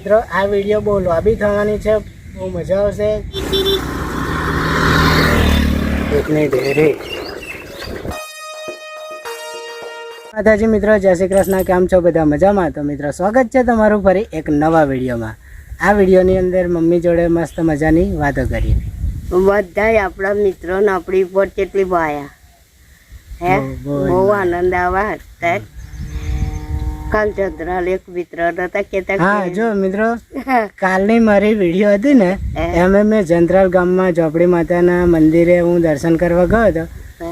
મિત્રો આ વીડિયો બહુ લાંબી થવાની છે બહુ મજા આવશે. એકની રે માતાજી મિત્રો જય શ્રી કૃષ્ણ. કેમ છો બધા? મજામાં? તો મિત્રો સ્વાગત છે તમારું ફરી એક નવા વિડીયોમાં આ વિડીયોની અંદર મમ્મી જોડે મસ્ત મજાની વાતો કરીએ. બધા આપણા મિત્રોને આપણી ઉપર કેટલી ભાયા હે? બહુ, આનંદ આવા તે કાલ ચંદ્રાલ એક મિત્ર નતા કેતા હા જો મિત્રો કાલની મારી વીડિયો હતી ને એમાં મેં જંત્રાલ ગામમાં ઝોપડી માતાના મંદિરે હું દર્શન કરવા ગયો હતો.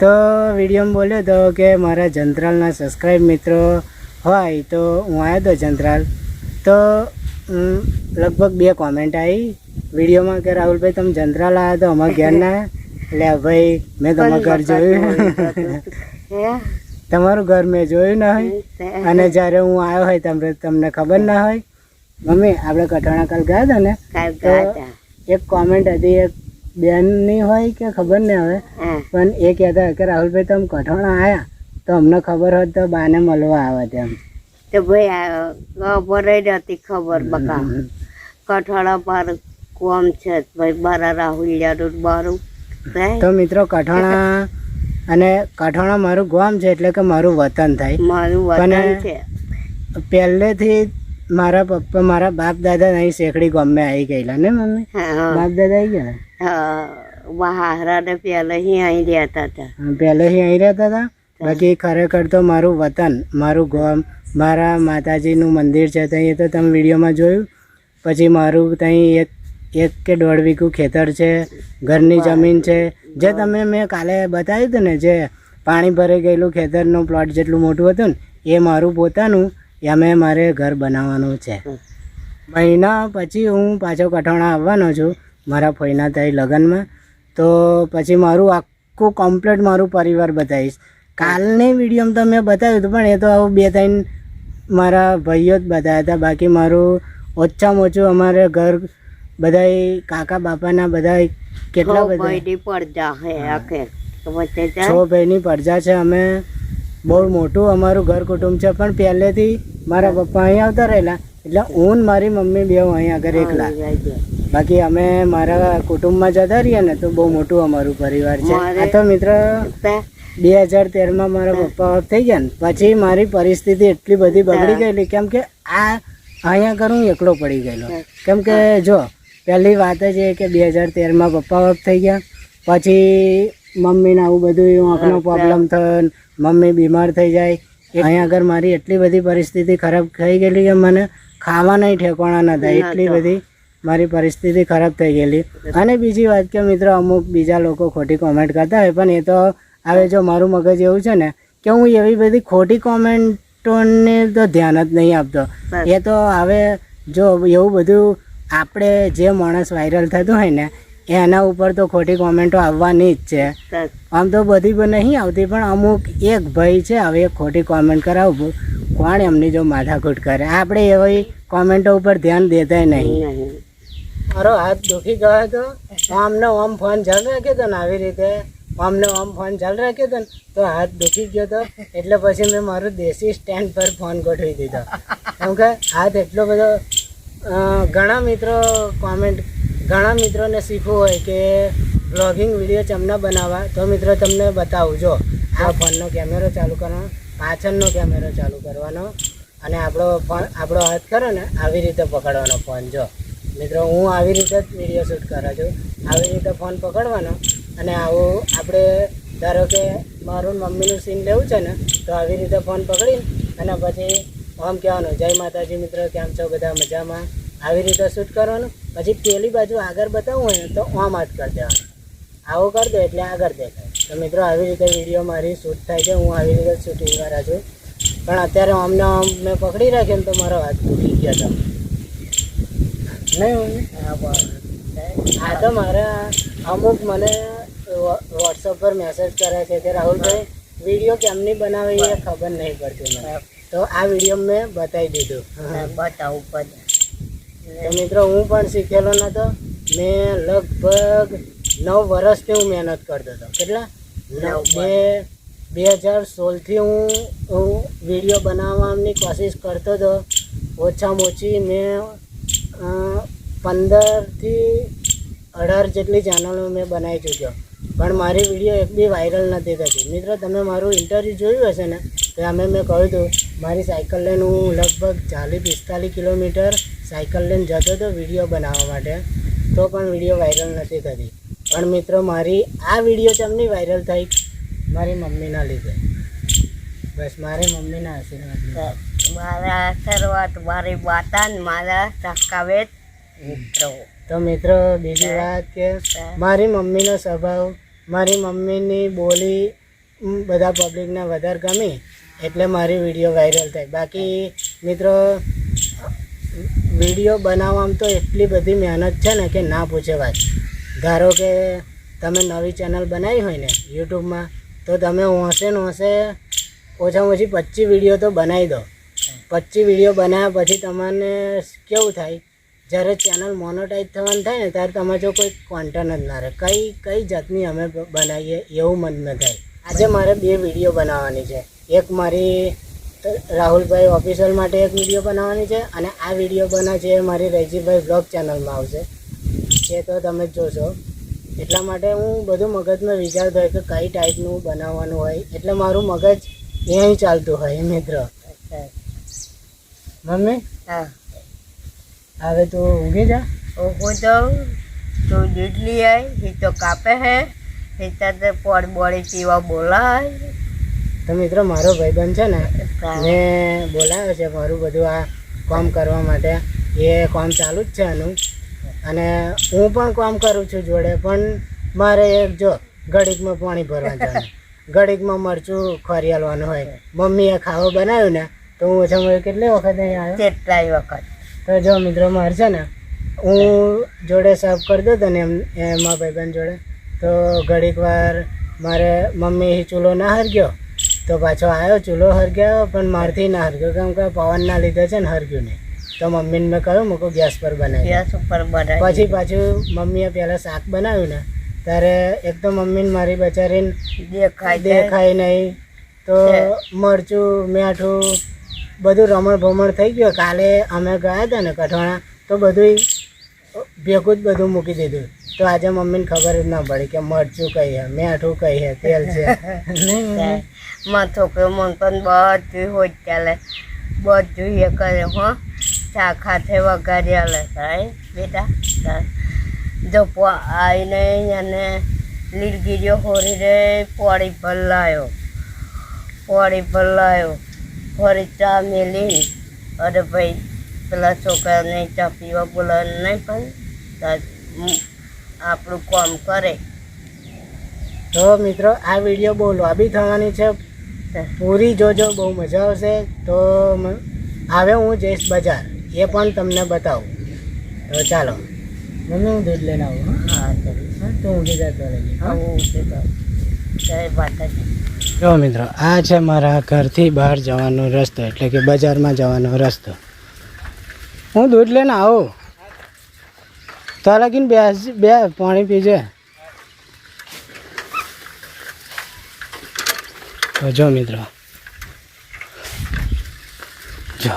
તો વિડીયોમાં બોલ્યો હતો કે મારા જંત્રાલના સબસ્ક્રાઈબ મિત્રો હોય તો હું આવ્યો હતો જંત્રાલ. તો લગભગ બે કોમેન્ટ આવી. વિડીયોમાં કે રાહુલભાઈ તમે જંત્રાલ આવ્યા તો અમારા ઘેર ના એટલે ભાઈ મેં તમારા ઘર જોયું. તમારું ઘર મેં જોયું ના હોય. અને જ્યારે હું આવ્યો હોય તમને તમને ખબર ના હોય. મમ્મી આપણે કઠોણા કાલ ગયા હતા ને? એક કોમેન્ટ હતી એક બેનની હોય કે ખબર નહીં હવે પણ એ કહેતા કે રાહુલભાઈ તમે કઠોણા આવ્યા તો અમને ખબર હોત તો બાને મળવા આવે તેમ તો ભાઈ ખબર જ હતી ખબર બકા. કઠોળા પર કોમ છે ભાઈ બારા રાહુલિયાનું બારું. હે? તો મિત્રો કઠોણા અને કઠોણા મારું ગામ છે એટલે કે મારું વતન થાય. મારું વતન છે. પહેલેથી મારા પપ્પા મારા બાપ દાદા અહીં શેખડી ગામે આવી ગયેલા ને મમ્મી? હા બાપ દાદા આવી ગયા? હા મહારા ને અહીં અહીં રહેતા હતા. પહેલેથી અહીં રહેતા હતા? બાકી ખરેખર તો મારું વતન મારું ગામ મારા માતાજીનું મંદિર છે ત્યાં તો તમે વિડીયોમાં જોયું. પછી મારું ત્યાં એક એક કે દોઢ વીઘું ખેતર છે ઘરની જમીન છે. જે તમે મેં કાલે બતાવ્યું હતું ને જે પાણી ભરાઈ ગયેલું ખેતરનું પ્લોટ જેટલું મોટું હતું ને એ મારું પોતાનું એમાં મારે ઘર બનાવવાનું છે. મહિના પછી હું પાછો કઠોણા આવવાનો છું મારા ફોઈના ત્યાં લગ્નમાં. તો પછી મારું આખું કમ્પ્લીટ મારું પરિવાર બતાવીશ. કાલની વિડીયોમાં તો મેં બતાવ્યું હતું પણ એ તો આવું બે ત્રણ મારા ભાઈઓ જ બતાવ્યા હતા. બાકી મારું ઓછામાં ઓછું અમારે ઘર બધાય કાકા બાપાના બધા કેટલા બધા પડજા હે. આખે છ ભાઈની પડજા છે. અમે બહુ મોટું અમારું ઘર કુટુંબ છે. પણ પહેલેથી મારા પપ્પા અહીં આવતા રહેલા. એટલે હું મારી મમ્મી બે અહીં આગળ એકલા. બાકી અમે મારા કુટુંબમાં જતા રહીએ ને તો બહુ મોટું અમારું પરિવાર છે. આ તો મિત્ર બે હજાર તેરમાં મારા પપ્પા ઓફ થઈ ગયા ને પછી મારી પરિસ્થિતિ એટલી બધી બગડી ગયેલી. કેમ કે આ અહીંયા આગળ હું એકલો પડી ગયેલો. કેમ કે જો પહેલી વાત જ એ કે બે હજાર તેરમાં પપ્પા વપ થઈ ગયા. પછી મમ્મીને આવું બધું આંખનો પ્રોબ્લેમ થયો મમ્મી બીમાર થઈ જાય. અહીંયા આગળ મારી એટલી બધી પરિસ્થિતિ ખરાબ થઈ ગયેલી કે મને ખાવાના ઠેકાણા ન થાય. એટલી બધી મારી પરિસ્થિતિ ખરાબ થઈ ગયેલી. અને બીજી વાત કે મિત્રો અમુક બીજા લોકો ખોટી કોમેન્ટ કરતા હોય પણ એ તો હવે જો મારું મગજ એવું છે ને કે હું એવી બધી ખોટી કોમેન્ટોને તો ધ્યાન જ નહીં આપતો. એ તો હવે જો એવું બધું આપણે જે માણસ વાયરલ થતું હોય ને એના ઉપર તો ખોટી કોમેન્ટો આવવાની જ છે. આમ તો બધી પણ નહીં આવતી પણ અમુક એક ભાઈ છે હવે ખોટી કોમેન્ટ કરાવું કોણ એમની જો માથાકૂટ કરે? આપણે એવી કોમેન્ટો ઉપર ધ્યાન દેતા નહીં. મારો હાથ દુખી ગયો હતો આમનો આમ ફોન ચાલ રાખ્યો હતો ને આવી રીતે. આમનો આમ ફોન ચાલ રાખ્યો હતો ને તો હાથ દુખી ગયો હતો. એટલે પછી મેં મારું દેશી સ્ટેન્ડ પર ફોન ગોઠવી દીધો. કેમ કે હાથ એટલો બધો ઘણા મિત્રો કોમેન્ટ ઘણા મિત્રોને શીખવું હોય કે બ્લોગિંગ વીડિયો ચમના બનાવવા, તો મિત્રો તમને બતાવું જો આ ફોનનો કેમેરો ચાલુ કરવાનો, પાછળનો કેમેરો ચાલુ કરવાનો, અને આપણો ફોન, આપણો હાથ કરો ને, આવી રીતે પકડવાનો ફોન, જો. મિત્રો, હું આવી રીતે જ વીડિયો શૂટ કરું છું. આવી રીતે ફોન પકડવાનો, અને આવું આપણે, ધારો કે મારું મમ્મીનું સીન લેવું છે ને, તો આવી રીતે ફોન પકડીને, અને પછી આમ કહેવાનું જય માતાજી મિત્રો કેમ છો બધા મજામાં? આવી રીતે શૂટ કરવાનું? પછી પેલી બાજુ આગળ બતાવવું હોય તો આમ જ કરી દેવાનું. આવું કરી દો એટલે આગળ દેખાય. તો મિત્રો આવી રીતે વીડિયો મારી શૂટ થાય છે. હું આવી રીતે શૂટિંગ કરા છું. પણ અત્યારે અમને આમ મેં પકડી રાખ્યો ને તો મારો હાથ તૂટી ગયો હતો. નહીં? આ તો મારા અમુક મને વોટ્સઅપ પર મેસેજ કરે છે કે રાહુલભાઈ વીડિયો કેમની બનાવે એ ખબર નહીં પડતી મને. તો આ વીડિયો મેં બતાવી દીધું. બતાવું પડે મિત્રો હું પણ શીખેલો નતો મેં લગભગ નવ વર્ષથી હું મહેનત કરતો હતો. કેટલા? બે બે હજાર સોળથી હું હું વીડિયો બનાવવાની કોશિશ કરતો હતો. ઓછામાં ઓછી મેં પંદરથી અઢાર જેટલી ચેનલો મેં બનાવી ચૂક્યો. પણ મારી વીડિયો એક બી વાયરલ નથી થતી. મિત્રો તમે મારું ઇન્ટરવ્યૂ જોયું હશે ને તો અમે મેં કહ્યું હતું મારી સાયકલ લઈને હું લગભગ ચાલીસ પિસ્તાલીસ કિલોમીટર સાયકલ લઈને જતો હતો વીડિયો બનાવવા માટે. તો પણ વીડિયો વાયરલ નથી થતી. પણ મિત્રો મારી આ વીડિયો ચમની વાયરલ થઈ? મારી મમ્મીના લીધે. બસ મારી મમ્મીના આશીર્વાદ. મારા આશીર્વાદ મારી માતા મારા સખાવેત મિત્રો. તો મિત્રો બીજી વાત કે મારી મમ્મીનો સ્વભાવ મારી મમ્મીની બોલી બધા પબ્લિકને વધારે ગમી. એટલે મારી વીડિયો વાયરલ થાય બાકી મિત્રો વીડિયો બનાવવામાં તો એટલી બધી મહેનત છે ને કે ના પૂછે વાત. ધારો કે તમે નવી ચેનલ બનાવી હોય ને યુટ્યુબમાં તો તમે હોંશે ને હોંશે ઓછામાં ઓછી પચીસ વીડિયો તો બનાવી દો. પચીસ વીડિયો બનાવ્યા પછી તમને કેવું થાય? જ્યારે ચેનલ મોનોટાઈઝ થવાનું થાય ને, ત્યારે તમારે જો કોઈ કોન્ટેન્ટ જ ના રહે. કઈ કઈ જાતની અમે બનાવીએ એવું મન ન થાય. આજે મારે બે વીડિયો બનાવવાની છે. એક મારી રાહુલભાઈ ઓફિશિયલ માટે એક વીડિયો બનાવવાની છે અને આ વીડિયો બને છે એ મારી રૈજીભાઈ બ્લોગ ચેનલમાં આવશે. એ તો તમે જ જોશો. એટલા માટે હું બધું મગજમાં વિચારતો હોય કે કઈ ટાઈપનું બનાવવાનું હોય. એટલે મારું મગજ અહીં ચાલતું હોય મિત્ર. મમ્મી? હા. હવે તું ઊંઘી જા. જાઉં તો દૂધ લઈ એ તો કાપે હે. એ તો પોડ બોડી પીવા બોલાય. તો મિત્રો મારો ભાઈબંધ છે ને મેં બોલાવ્યો છે મારું બધું આ કામ કરવા માટે. એ કામ ચાલુ જ છે એનું અને હું પણ કામ કરું છું જોડે પણ મારે એક જો ઘડીકમાં પાણી ભરવા જવાનું. ઘડીકમાં મરચું ખોરિયાલવાનું હોય. મમ્મીએ ખાવો બનાવ્યું ને તો હું ઓછામાં ઓછી કેટલી વખત અહીં આવ્યો? કેટલાય વખત. તો જો મિત્રો મારે છે ને હું જોડે સર્વ કરી દઉં ને એમ એમાં ભાઈબંધ જોડે. તો ઘડીક વાર મારે મમ્મી ચૂલો ના હરગ્યો તો પાછો આવ્યો ચૂલો હરગ્યો પણ મારથી ના હરગ્યો. કેમ કે પવનના લીધે છે ને હરગ્યું નહીં. તો મમ્મીને મેં કહ્યું મૂકો ગેસ પર બનાવી ગેસ ઉપર બનાવી પછી પાછું મમ્મીએ પહેલાં શાક બનાવ્યું ને ત્યારે એક તો મમ્મીને મારી બચારીને દેખાય દેખાય નહીં. તો મરચું મીઠું બધું રમણ ભમણ થઈ ગયું. કાલે અમે ગયા હતા ને કઠોણા તો બધું ભેગું જ બધું મૂકી દીધું. તો આજે મમ્મીને ખબર જ ના પડી કે મરચું કઈ હે મેઠું કઈ હે તેલ છે. નહીં મમ્મી? માં છોકરો મન પણ બધું હોય ચાલે. બધું એ કરે હો. ચા ખાતે વઘારી આલે થાય બેટા. જો આવીને અને લીલગીરીઓ હોરીને પોળી ભલાયો પોળી લાવ્યો ફરી ચા મેલી અને ભાઈ પેલા છોકરાને ચા પીવા બોલાવે નહીં પણ આપણું કામ કરે. તો મિત્રો આ વીડિયો બહુ લાંબી થવાની છે. પૂરી જોજો બહુ મજા આવશે. તો આવે હવે હું જઈશ બજાર. એ પણ તમને બતાવું. તો ચાલો. મમ્મી હું દૂધ લઈને આવું હા? તો હું જતો તો. જય માતાજી. જો મિત્રો આ છે મારા ઘરથી બહાર જવાનો રસ્તો એટલે કે બજારમાં જવાનો રસ્તો. હું દૂધ લઈને આવું. તો લગીને બે બે પાણી પીજે. જો મિત્રો. જો.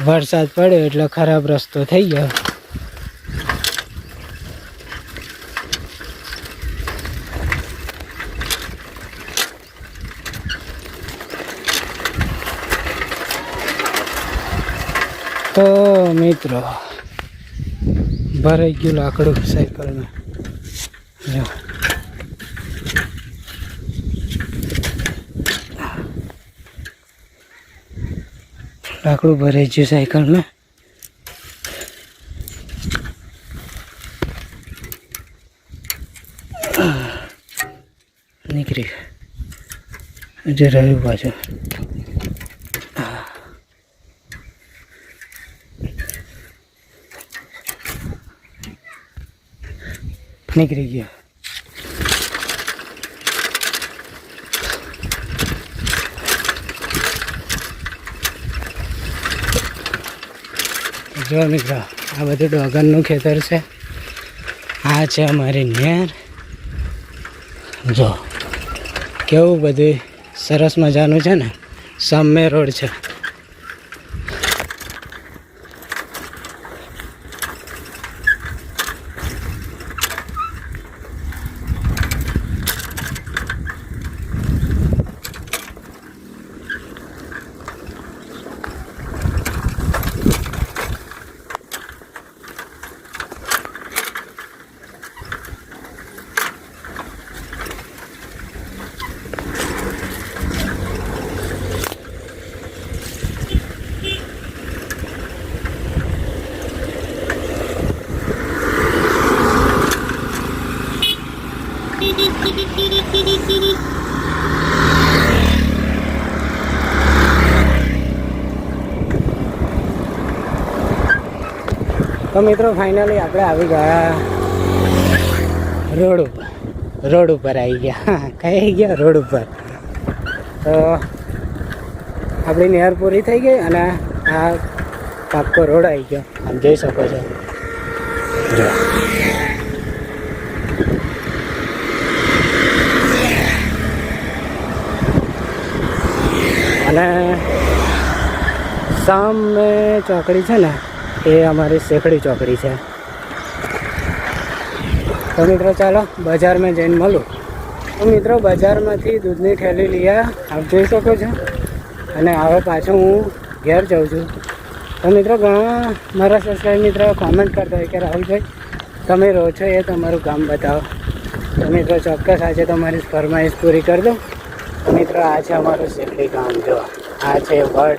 વરસાદ પડ્યો એટલે ખરાબ રસ્તો થઈ ગયો. તો મિત્રો, ભરાઈ ગયું લાકડું સાયકલમાં જો. લાકડું ભરાઈ ગયું સાયકલમાં નીકળી. જે રહ્યું પાછું. નીકળી ગયો. જો મિત્રો, આ બધું ડોગરનું ખેતર છે. આ છે અમારી નેર. જો, કેવું બધું સરસ મજાનું છે ને? સામે રોડ છે. તો મિત્રો ફાઇનલી આપણે આવી ગયા. રોડ ઉપર. રોડ ઉપર આવી ગયા. કઈ ગયા? રોડ ઉપર. તો આપણી નહેર પૂરી થઈ ગઈ અને આ પાક્કો રોડ આવી ગયો. આમ જોઈ શકો છો. અને સામે ચોકડી છે ને એ અમારી શેખડી ચોકડી છે. તો મિત્રો ચાલો, બજારમાં જઈને મળું. તો મિત્રો, બજારમાંથી દૂધની થેલી લઈ આપ જોઈ શકો છો. અને હવે પાછું હું ઘેર જાઉં છું. તો મિત્રો, ઘણા મારા સબસ્ક્રાઈબ મિત્રો કોમેન્ટ કરતા હોય કે રાહુલભાઈ, તમે રહો છો એ તમારું કામ બતાવો. તો મિત્રો, ચોક્કસ આજે તમારી ફરમાઈશ પૂરી કરી દો મિત્રો, આ છે અમારું શેખડી ગામ, જો આ છે વડ,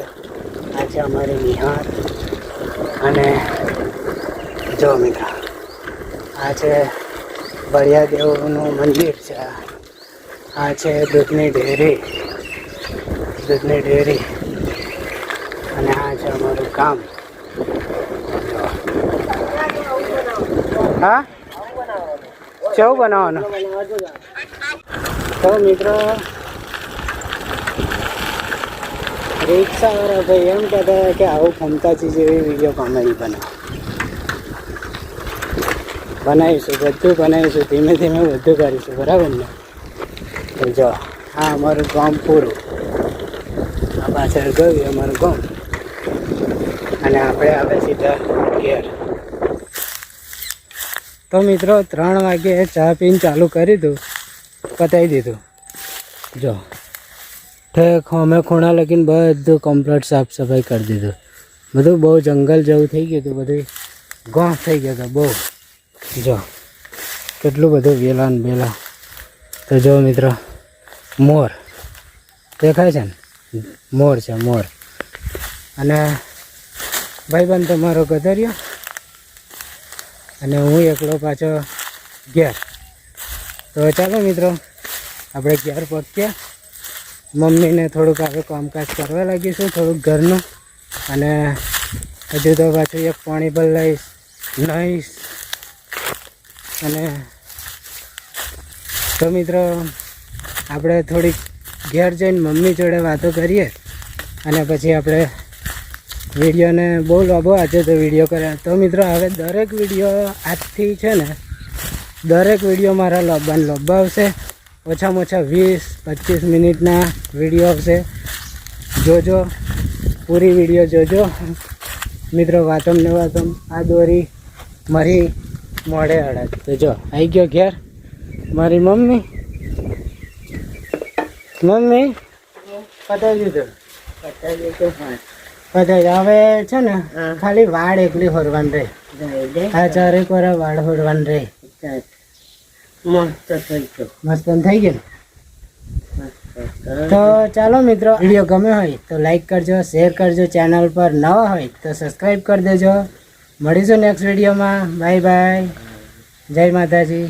આ છે અમારી નિહાર. અને જો મિત્ર, આ છે બળિયાદેવનું મંદિર છે. આ છે દૂધની ડેરી દૂધની ડેરી. અને આ છે અમારું કામ હા? કેવું બનાવવાનું? તો મિત્રો રિક્ષાવાળા ભાઈ એમ કહેતા હતા કે આવું ફમતાજી જેવી વીડિયો કોમેડી બનાવ બનાવીશું બધું બનાવીશું ધીમે ધીમે બધું કરીશું બરાબર ને તો જો આ અમારું ગામ પૂરું આ પાછળ ગયું અમારું ગામ અને આપણે આવે સીધા ઘેર તો મિત્રો ત્રણ વાગે ચા પીને ચાલુ કરી દીધું પતાવી દીધું. જો. ઠેક અમે ખૂણા લગીને બધું કમ્પ્લીટ સાફ સફાઈ કરી દીધું બધું બહુ જંગલ જેવું થઈ ગયું હતું બધું ગોં થઈ ગયો હતો બહુ જો કેટલું બધું વેલા ને બેલા તો જો મિત્ર મોર દેખાય છે ને મોર છે મોર અને ભાઈબંધ તમારો ગધર્યો અને હું એકલો પાછો ઘેર તો ચાલો મિત્રો આપણે ઘેર પહોંચ્યા મમ્મીને થોડુંક આપણે કામકાજ કરવા લાગીશું થોડુંક ઘરનું. અને હજુ તો પાછું એક પાણી પર લઈશ, નહીશ. અને તો મિત્રો, આપણે થોડીક ઘેર જઈને મમ્મી જોડે વાતો કરીએ. અને પછી આપણે વિડીયોને બહુ લાંબો આજે તો વીડિયો કર્યા. તો મિત્રો, હવે દરેક વીડિયો આજથી છે ને, દરેક વીડિયો મારા લોબાન લોબા આવશે. ઓછામાં ઓછા વીસ પચીસ મિનિટના વીડિયો આવશે. જોજો પૂરી વીડિયો જોજો. મિત્રો વાતમ ને વાતમ આ દોરી મારી મોડે અડદ તો જો આવી ગયો ઘેર. મારી મમ્મી. મમ્મી પતાવી દીધું. પતાવી તો હા. પતાવી હવે છે ને ખાલી વાળ એકલી હોરવાનું રહે. હા ચારેક વાર વાળ હોરવાનું રહે. મસ્ત થઈ ગયો. મસ્ત થઈ ગયું તો ચાલો મિત્રો, વીડિયો ગમ્યો હોય તો લાઈક કરજો શેર કરજો ચેનલ પર નવા હોય તો સબસ્ક્રાઈબ કરી દેજો. મળીશું નેક્સ્ટ વિડીયોમાં. બાય બાય જય માતાજી.